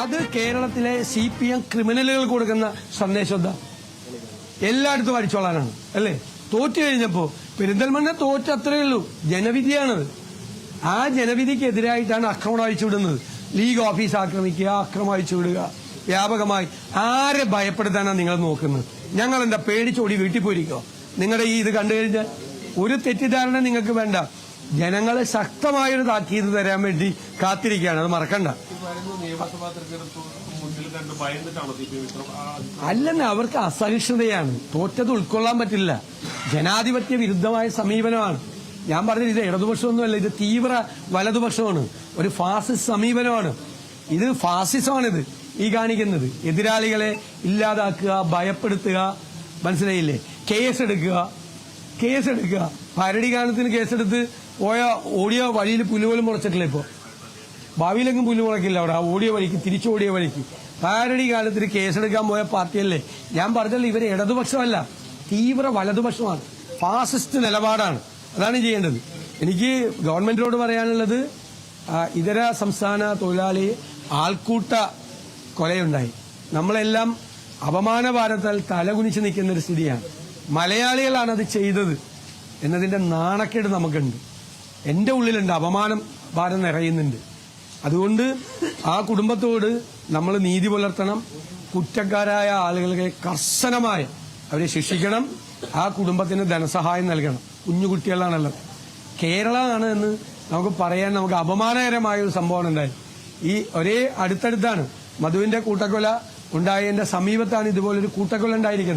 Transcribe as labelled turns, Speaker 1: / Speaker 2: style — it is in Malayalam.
Speaker 1: അത് കേരളത്തിലെ സി പി എം ക്രിമിനലുകൾ കൊടുക്കുന്ന സന്ദേശം എന്താ? എല്ലായിടത്തും അടിച്ചോളാനാണ് അല്ലേ? തോറ്റു കഴിഞ്ഞപ്പോ പെരിന്തൽമണ്ണ തോറ്റ അത്രയേ ഉള്ളൂ ജനവിധിയാണത്. ആ ജനവിധിക്കെതിരായിട്ടാണ് ആക്രമണം അഴിച്ചുവിടുന്നത്. ലീഗ് ഓഫീസ് ആക്രമിക്കുക അക്രമം അഴിച്ചുവിടുക. വ്യാപകമായി ആരെ ഭയപ്പെടുത്താനാണ് നിങ്ങൾ നോക്കുന്നത്? ഞങ്ങൾ എന്താ പേടിച്ചോടി വീട്ടിൽ പോയിരിക്കോ? നിങ്ങളുടെ ഈ ഇത് കണ്ടു കഴിഞ്ഞാൽ ഒരു തെറ്റിദ്ധാരണ നിങ്ങൾക്ക് വേണ്ട. ജനങ്ങളെ ശക്തമായൊരു താക്കീത് തരാൻ വേണ്ടി കാത്തിരിക്കുകയാണ്. അത് മറക്കണ്ട. അല്ലെന്ന് അവർക്ക് അസഹിഷ്ണുതയാണ്. തോറ്റത് ഉൾക്കൊള്ളാൻ പറ്റില്ല. ജനാധിപത്യ വിരുദ്ധമായ സമീപനമാണ്. ഞാൻ പറഞ്ഞത് ഇത് ഇടതുപക്ഷമൊന്നുമല്ല ഇത് തീവ്ര വലതുപക്ഷമാണ്. ഒരു ഫാസിസ്റ്റ് സമീപനമാണ്. ഇത് ഫാസിസമാണിത് ഈ കാണിക്കുന്നത്. എതിരാളികളെ ഇല്ലാതാക്കുക ഭയപ്പെടുത്തുക. മനസ്സിലായില്ലേ? കേസെടുക്കുക. കേസെടുക്കുക. ഭരണീകാരണത്തിന് കേസെടുത്ത് പോയ ഓടിയ വഴിയിൽ പുല്ലുപോലും മുളച്ചിട്ടില്ല ഇപ്പോ. ഭാവിയിലെങ്കിലും പുല്ല് മുളക്കില്ല അവിടെ. ഓടിയ വഴിക്ക് തിരിച്ചോടിയ വഴിക്ക്. പാരടി കാലത്തിൽ കേസെടുക്കാൻ പോയ പാർട്ടിയല്ലേ? ഞാൻ പറഞ്ഞല്ലോ ഇവർ ഇടതുപക്ഷമല്ല തീവ്ര വലതുപക്ഷമാണ്. ഫാസിസ്റ്റ് നിലപാടാണ്. അതാണ് ചെയ്യേണ്ടത്. എനിക്ക് ഗവൺമെന്റിനോട് പറയാനുള്ളത് ഇതര സംസ്ഥാന തൊഴിലാളി ആൾക്കൂട്ട കൊലയുണ്ടായി. നമ്മളെല്ലാം അപമാന ഭാരത്താൽ തലകുനിച്ച് നിൽക്കുന്ന ഒരു സ്ഥിതിയാണ്. മലയാളികളാണ് അത് ചെയ്തത് എന്നതിന്റെ നാണക്കേട് നമുക്കുണ്ട്. എന്റെ ഉള്ളിലുണ്ട് അപമാനം ഭാരം നിറയുന്നുണ്ട്. അതുകൊണ്ട് ആ കുടുംബത്തോട് നമ്മൾ നീതി പുലർത്തണം. കുറ്റക്കാരായ ആളുകളെ കർശനമായ അവരെ ശിക്ഷിക്കണം. ആ കുടുംബത്തിന് ധനസഹായം നൽകണം. കുഞ്ഞു കുട്ടികളാണല്ലോ. കേരളമാണ് എന്ന് നമുക്ക് പറയാൻ നമുക്ക് അപമാനകരമായ ഒരു സംഭവമാണ് ഉണ്ടായത് ഈ ഒരേ അടുത്തടുത്താണ് മധുവിന്റെ കൂട്ടക്കൊല ഉണ്ടായതിന്റെ സമീപത്താണ് ഇതുപോലൊരു കൂട്ടക്കൊല ഉണ്ടായിരിക്കുന്നത്.